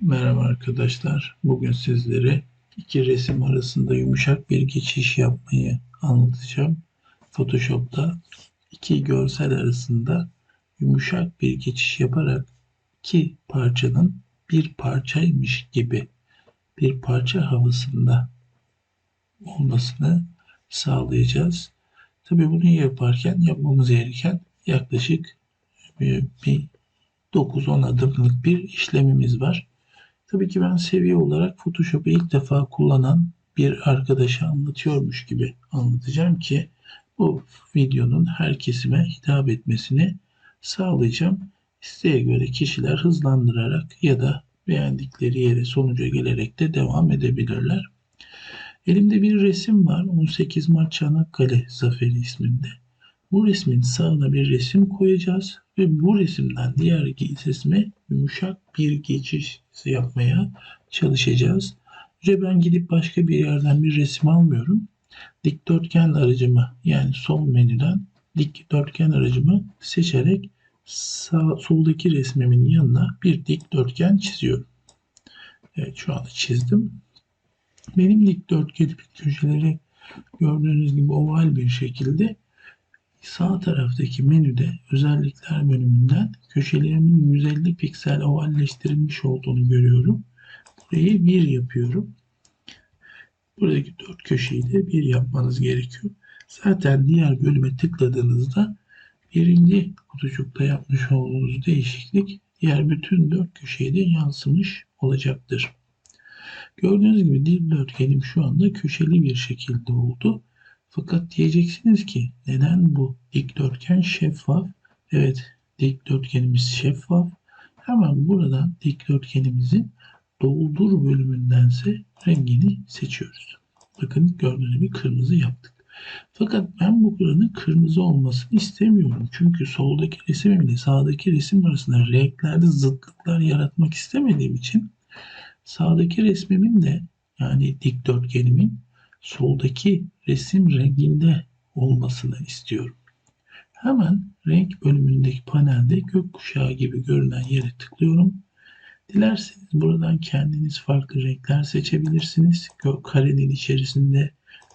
Merhaba arkadaşlar. Bugün sizlere iki resim arasında yumuşak bir geçiş yapmayı anlatacağım. Photoshop'ta iki görsel arasında yumuşak bir geçiş yaparak iki parçanın bir parçaymış gibi bir parça havasında olmasını sağlayacağız. Tabii bunu yaparken yapmamız gereken yaklaşık bir bir 9-10 adımlık bir işlemimiz var. Tabii ki ben seviye olarak Photoshop'u ilk defa kullanan bir arkadaşa anlatıyormuş gibi anlatacağım ki bu videonun her kesime hitap etmesini sağlayacağım. İsteğe göre kişiler hızlandırarak ya da beğendikleri yere sonuca gelerek de devam edebilirler. Elimde bir resim var 18 Mart Çanakkale Zaferi isminde. Bu resmin sağına bir resim koyacağız ve bu resimden diğer resme yumuşak bir geçiş yapmaya çalışacağız. Önce ben gidip başka bir yerden bir resim almıyorum. Dikdörtgen aracımı yani sol menüden dikdörtgen aracımı seçerek sağ, soldaki resmimin yanına bir dikdörtgen çiziyorum. Evet şu anda çizdim. Benim dikdörtgenimin köşeleri gördüğünüz gibi oval bir şekilde Sağ taraftaki menüde özellikler bölümünden köşelerimin 150 piksel ovalleştirilmiş olduğunu görüyorum. Burayı 1 yapıyorum. Buradaki 4 köşeyi de 1 yapmanız gerekiyor. Zaten diğer bölüme tıkladığınızda birinci kutucukta yapmış olduğunuz değişiklik diğer bütün 4 köşeye de yansımış olacaktır. Gördüğünüz gibi dikdörtgenim şu anda köşeli bir şekilde oldu. Fakat diyeceksiniz ki neden bu dikdörtgen şeffaf? Evet dikdörtgenimiz şeffaf. Hemen buradan dikdörtgenimizin doldur bölümündense rengini seçiyoruz. Bakın gördüğünüz gibi kırmızı yaptık. Fakat ben bu buranın kırmızı olmasını istemiyorum. Çünkü soldaki resim ile sağdaki resim arasında renklerde zıtlıklar yaratmak istemediğim için sağdaki resmimin de yani dikdörtgenimin soldaki resim renginde olmasını istiyorum. Hemen renk bölümündeki panelde gökkuşağı gibi görünen yere tıklıyorum. Dilerseniz buradan kendiniz farklı renkler seçebilirsiniz. Karenin içerisinde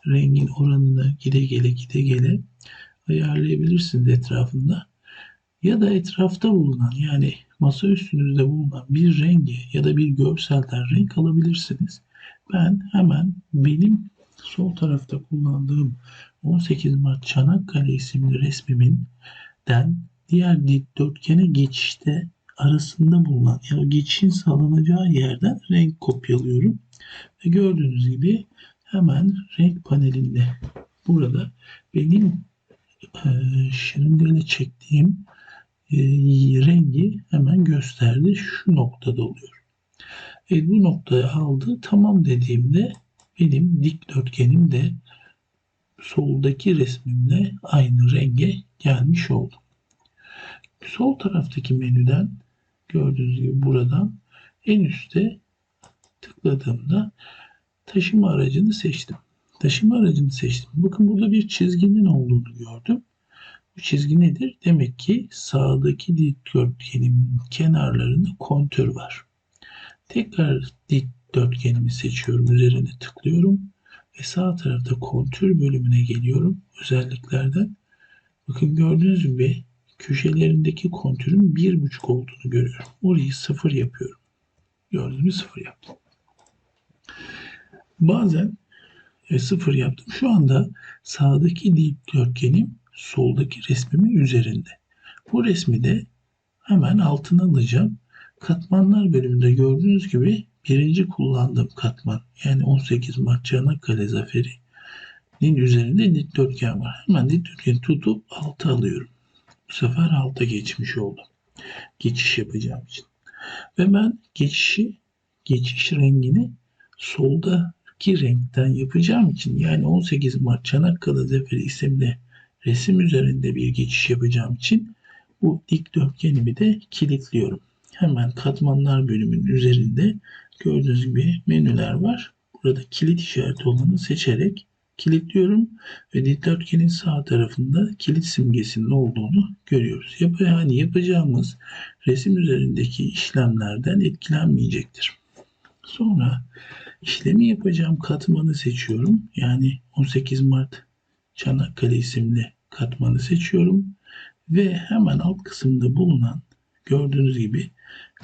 rengin oranını gide gele gide gele ayarlayabilirsiniz etrafında. Ya da etrafta bulunan yani masa üstünüzde bulunan bir rengi ya da bir görselden renk alabilirsiniz. Ben hemen benim sol tarafta kullandığım 18 Mart Çanakkale isimli resmimin den diğer dikdörtgene geçişte arasında bulunan yani geçişin sağlanacağı yerden renk kopyalıyorum. Ve gördüğünüz gibi hemen renk panelinde burada benim e, çektiğim e, rengi hemen gösterdi. Şu noktada oluyor. Evet bu noktayı aldı. Tamam dediğimde benim dikdörtgenim de soldaki resmimle aynı renge gelmiş oldu. Sol taraftaki menüden gördüğünüz gibi buradan en üstte tıkladığımda taşıma aracını seçtim. Taşıma aracını seçtim. Bakın burada bir çizginin olduğunu gördüm. Bu çizgi nedir? Demek ki sağdaki dikdörtgenin kenarlarında kontür var. Tekrar dik dörtgenimi seçiyorum. Üzerine tıklıyorum. Ve sağ tarafta kontür bölümüne geliyorum. Özelliklerden. Bakın gördüğünüz gibi köşelerindeki kontürün bir buçuk olduğunu görüyorum. Orayı sıfır yapıyorum. Gördüğünüz gibi sıfır yaptım. Bazen e, yaptım. Şu anda sağdaki dikdörtgenim soldaki resmimin üzerinde. Bu resmi de hemen altına alacağım. Katmanlar bölümünde gördüğünüz gibi birinci kullandığım katman yani 18 Mart Çanakkale Zaferi'nin üzerinde dikdörtgen var. Hemen dikdörtgeni tutup alta alıyorum. Bu sefer alta geçmiş oldum. Geçiş yapacağım için. Ve ben geçişi, geçiş rengini soldaki renkten yapacağım için yani 18 Mart Çanakkale Zaferi isimli resim üzerinde bir geçiş yapacağım için bu dikdörtgenimi de kilitliyorum. Hemen katmanlar bölümünün üzerinde gördüğünüz gibi menüler var. Burada kilit işareti olanı seçerek kilitliyorum ve dikdörtgenin sağ tarafında kilit simgesinin olduğunu görüyoruz. Yap yani yapacağımız resim üzerindeki işlemlerden etkilenmeyecektir. Sonra işlemi yapacağım katmanı seçiyorum. Yani 18 Mart Çanakkale isimli katmanı seçiyorum ve hemen alt kısımda bulunan gördüğünüz gibi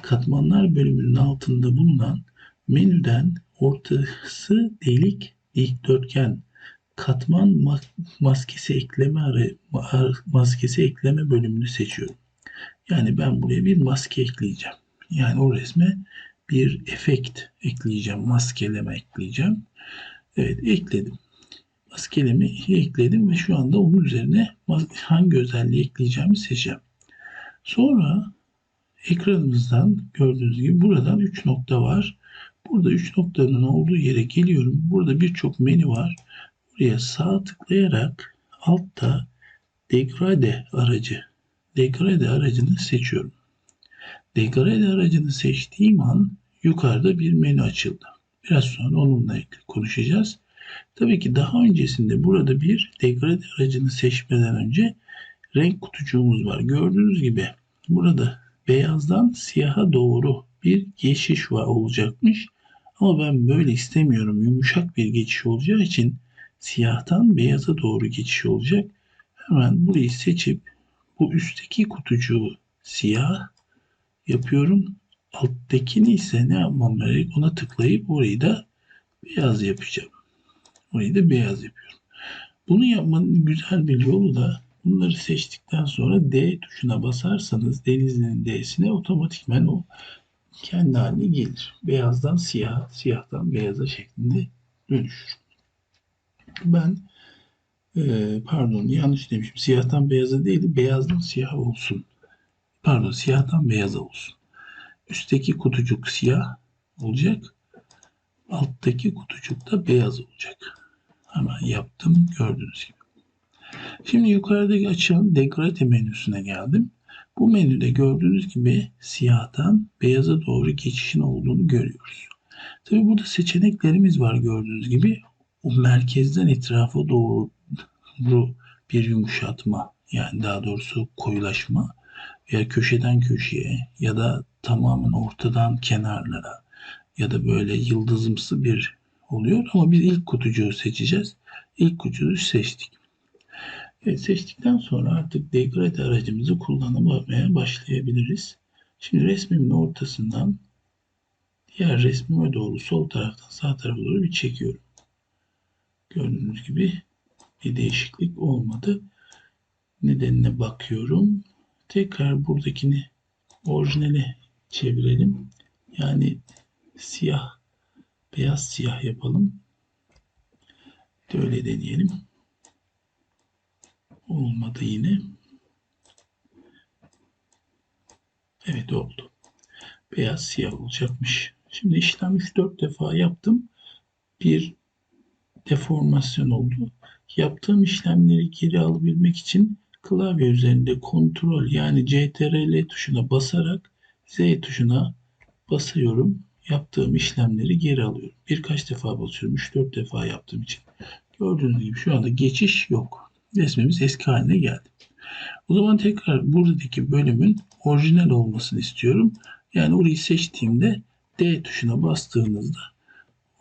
katmanlar bölümünün altında bulunan menüden ortası delik dikdörtgen katman maskesi ekleme maskesi ekleme bölümünü seçiyorum. Yani ben buraya bir maske ekleyeceğim. Yani o resme bir efekt ekleyeceğim. Maskeleme ekleyeceğim. Evet ekledim. Maskelemi ekledim ve şu anda onun üzerine hangi özelliği ekleyeceğimi seçeceğim. Sonra ekranımızdan gördüğünüz gibi buradan 3 nokta var. Burada 3 noktanın olduğu yere geliyorum. Burada birçok menü var. Buraya sağ tıklayarak altta degrade aracı degrade aracını seçiyorum. Degrade aracını seçtiğim an yukarıda bir menü açıldı. Biraz sonra onunla ilgili konuşacağız. Tabii ki daha öncesinde burada bir degrade aracını seçmeden önce renk kutucuğumuz var. Gördüğünüz gibi burada beyazdan siyaha doğru bir geçiş var olacakmış. Ama ben böyle istemiyorum. Yumuşak bir geçiş olacağı için siyahtan beyaza doğru geçiş olacak. Hemen burayı seçip bu üstteki kutucuğu siyah yapıyorum. Alttakini ise ne yapmam gerek? Ona tıklayıp orayı da beyaz yapacağım. Orayı da beyaz yapıyorum. Bunu yapmanın güzel bir yolu da bunları seçtikten sonra D tuşuna basarsanız denizin D'sine otomatikmen o kendi haline gelir. Beyazdan siyah, siyahtan beyaza şeklinde dönüşür. Ben e, pardon yanlış demişim. Siyahtan beyaza değil, beyazdan siyah olsun. Pardon, siyahtan beyaza olsun. Üstteki kutucuk siyah olacak. Alttaki kutucuk da beyaz olacak. Hemen yaptım gördüğünüz gibi. Şimdi yukarıdaki açılan dekorate menüsüne geldim. Bu menüde gördüğünüz gibi siyahtan beyaza doğru geçişin olduğunu görüyoruz. Tabi burada seçeneklerimiz var gördüğünüz gibi. O merkezden etrafa doğru bir yumuşatma yani daha doğrusu koyulaşma veya köşeden köşeye ya da tamamen ortadan kenarlara ya da böyle yıldızımsı bir oluyor ama biz ilk kutucuğu seçeceğiz. İlk kutucuğu seçtik. Evet, seçtikten sonra artık degrade aracımızı kullanmaya başlayabiliriz. Şimdi resmimin ortasından diğer resmime doğru sol taraftan sağ tarafa doğru bir çekiyorum. Gördüğünüz gibi bir değişiklik olmadı. Nedenine bakıyorum. Tekrar buradakini orijinale çevirelim. Yani siyah, beyaz siyah yapalım. Böyle deneyelim. Olmadı yine. Evet oldu. Beyaz siyah olacakmış. Şimdi işlem 3-4 defa yaptım. Bir deformasyon oldu. Yaptığım işlemleri geri alabilmek için klavye üzerinde kontrol yani CTRL tuşuna basarak Z tuşuna basıyorum. Yaptığım işlemleri geri alıyorum. Birkaç defa basıyorum. 3-4 defa yaptığım için. Gördüğünüz gibi şu anda geçiş yok. Resmimiz eski haline geldi. O zaman tekrar buradaki bölümün orijinal olmasını istiyorum. Yani orayı seçtiğimde D tuşuna bastığınızda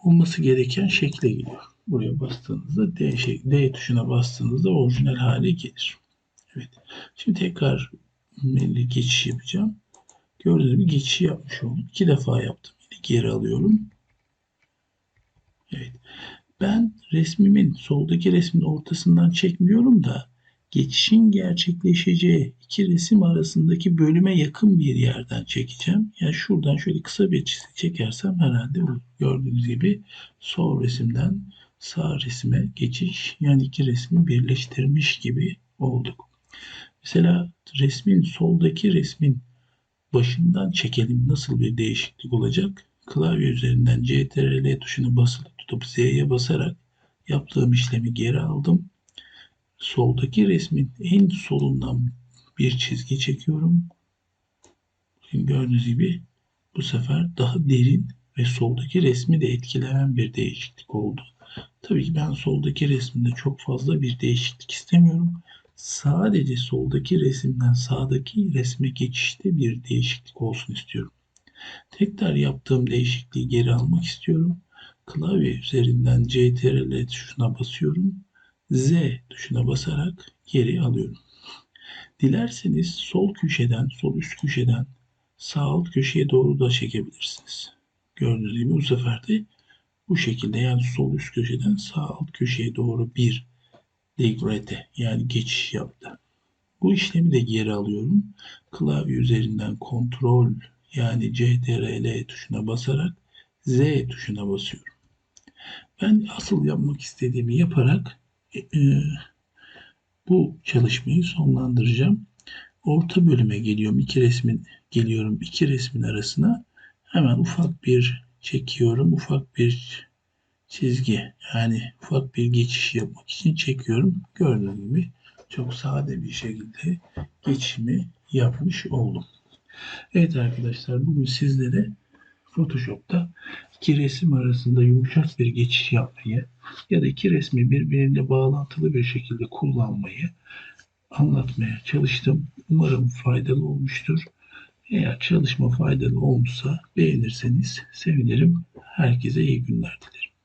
olması gereken şekle geliyor. Buraya bastığınızda D, şey, D tuşuna bastığınızda orijinal hale gelir. Evet. Şimdi tekrar geçiş yapacağım. Gördüğünüz gibi geçişi yapmış oldum. İki defa yaptım. Geri alıyorum. Evet. Ben resmimin soldaki resmin ortasından çekmiyorum da geçişin gerçekleşeceği iki resim arasındaki bölüme yakın bir yerden çekeceğim. Yani şuradan şöyle kısa bir çizgi çekersem herhalde. Gördüğünüz gibi sol resimden sağ resime geçiş yani iki resmi birleştirmiş gibi olduk. Mesela resmin soldaki resmin başından çekelim nasıl bir değişiklik olacak? Klavye üzerinden CTRL tuşunu basılı tutup Z'ye basarak yaptığım işlemi geri aldım. Soldaki resmin en solundan bir çizgi çekiyorum. Şimdi gördüğünüz gibi bu sefer daha derin ve soldaki resmi de etkileyen bir değişiklik oldu. Tabii ki ben soldaki resimde çok fazla bir değişiklik istemiyorum. Sadece soldaki resimden sağdaki resme geçişte bir değişiklik olsun istiyorum. Tekrar yaptığım değişikliği geri almak istiyorum. Klavye üzerinden CTRL tuşuna basıyorum. Z tuşuna basarak geri alıyorum. Dilerseniz sol köşeden, sol üst köşeden sağ alt köşeye doğru da çekebilirsiniz. Gördüğünüz gibi bu sefer de bu şekilde yani sol üst köşeden sağ alt köşeye doğru bir degrade yani geçiş yaptı. Bu işlemi de geri alıyorum. Klavye üzerinden kontrol yani CTRL tuşuna basarak Z tuşuna basıyorum. Ben asıl yapmak istediğimi yaparak e, e, bu çalışmayı sonlandıracağım. Orta bölüme geliyorum. İki resmin geliyorum. iki resmin arasına hemen ufak bir çekiyorum. Ufak bir çizgi yani ufak bir geçiş yapmak için çekiyorum. Gördüğünüz gibi çok sade bir şekilde geçişimi yapmış oldum. Evet arkadaşlar bugün sizlere Photoshop'ta iki resim arasında yumuşak bir geçiş yapmayı ya da iki resmi birbirine bağlantılı bir şekilde kullanmayı anlatmaya çalıştım. Umarım faydalı olmuştur. Eğer çalışma faydalı olmuşsa beğenirseniz sevinirim. Herkese iyi günler dilerim.